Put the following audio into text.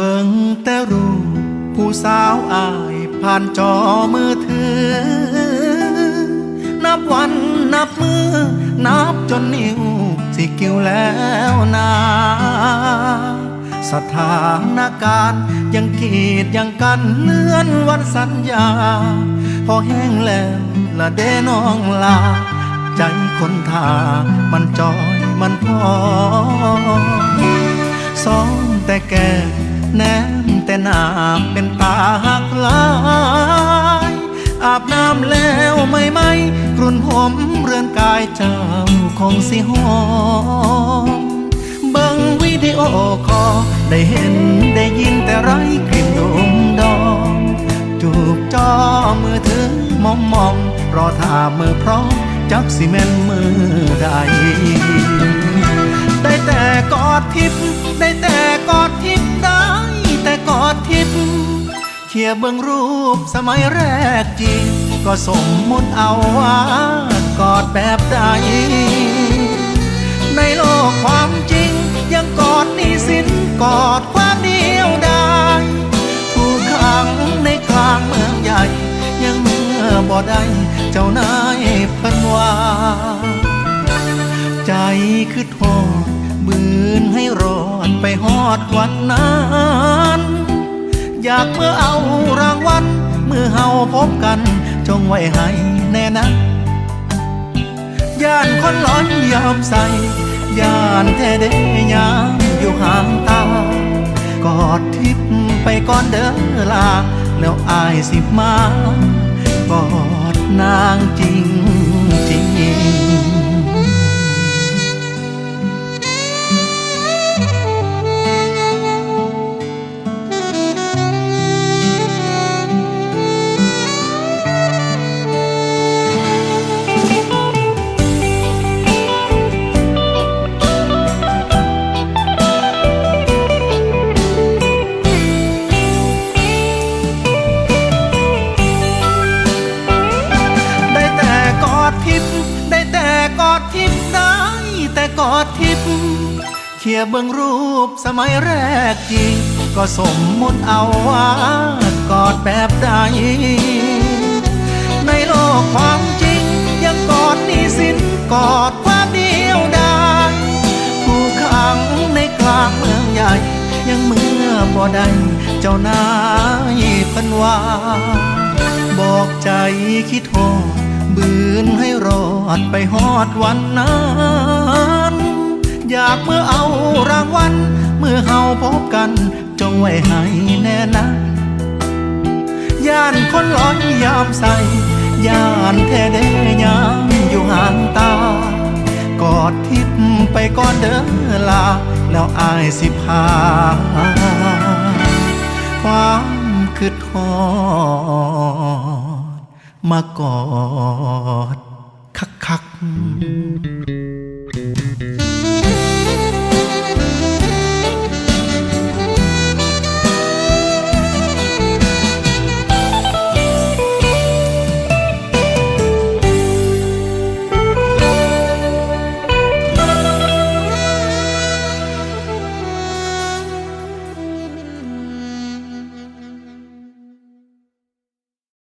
บิ่งแต่รูผู้สาวอายผ่านจอมือถือ นับวันนับมือ นับจนนิ้วสิกิ้วแล้วนาสถานการณ์ยังกีดยังกันเลื่อนวันสัญญา พอแห้งแล้วละเดน้องลา ใจคนทามันจอยมันพอซ้อมแต่แก แนมแต่หนาเป็นตาหักหลาย อาบน้ำแล้วไม่ไม่กรุ่นผมเรือนกายเจ้าคงสิหอมบิ่งวิดีโอคอได้เห็นได้ยินแต่ไรกลิ่นดมดอมจูบจอมือถือมองมองรอท่ามือพร้อมจักสิแมนมือใดได้แต่กอดทิพย์ เขียเบิ่งรูปสมัยแรกจริง ก็สมมุติเอาว่ากอดแบบใด ในโลกความจริง ยังกอดนี้สินกอดความเดียวดายถูกขังในกลางเมืองใหญ่ ยังเมื่อบ่ได้เจ้านายเพิ่นว่าใจคือโทษบืนให้รอดไปฮอดวันนั้น อยากเมื่อเอารางวัลเมื่อเฮาพบกัน จงไว้ให้แน่นะย่านคนหลอนยอมใส่ย่านแท้เดยามอยู่ห่างตากอดทิพย์ไปก่อนเด้อลาแล้วอายสิมา กอดนางจริง เขียเบิ่งรูปสมัยแรกจริง ก็สมมุติเอาว่ากอดแบบใด ในโลกความจริง ยังกอดนี้สินกอดความเดียวดายถูกขังในกลางเมืองใหญ่ ยังเมื่อบ่ได้เจ้านายพันวาบอกใจคิดโทษบืนให้รอดไปฮอดวันนั้น อยากเมื่อเอาางวัลเมื่อเฮาพบกัน จงไว้ให้แน่นะ ย่านคนหลอนยามใส่ย่านแท้เดยามอยู่ห่างตา กอดทิพย์ไปก่อนเด้อลา แล้วอายสิพา ความคือทอดมากอด คักคัก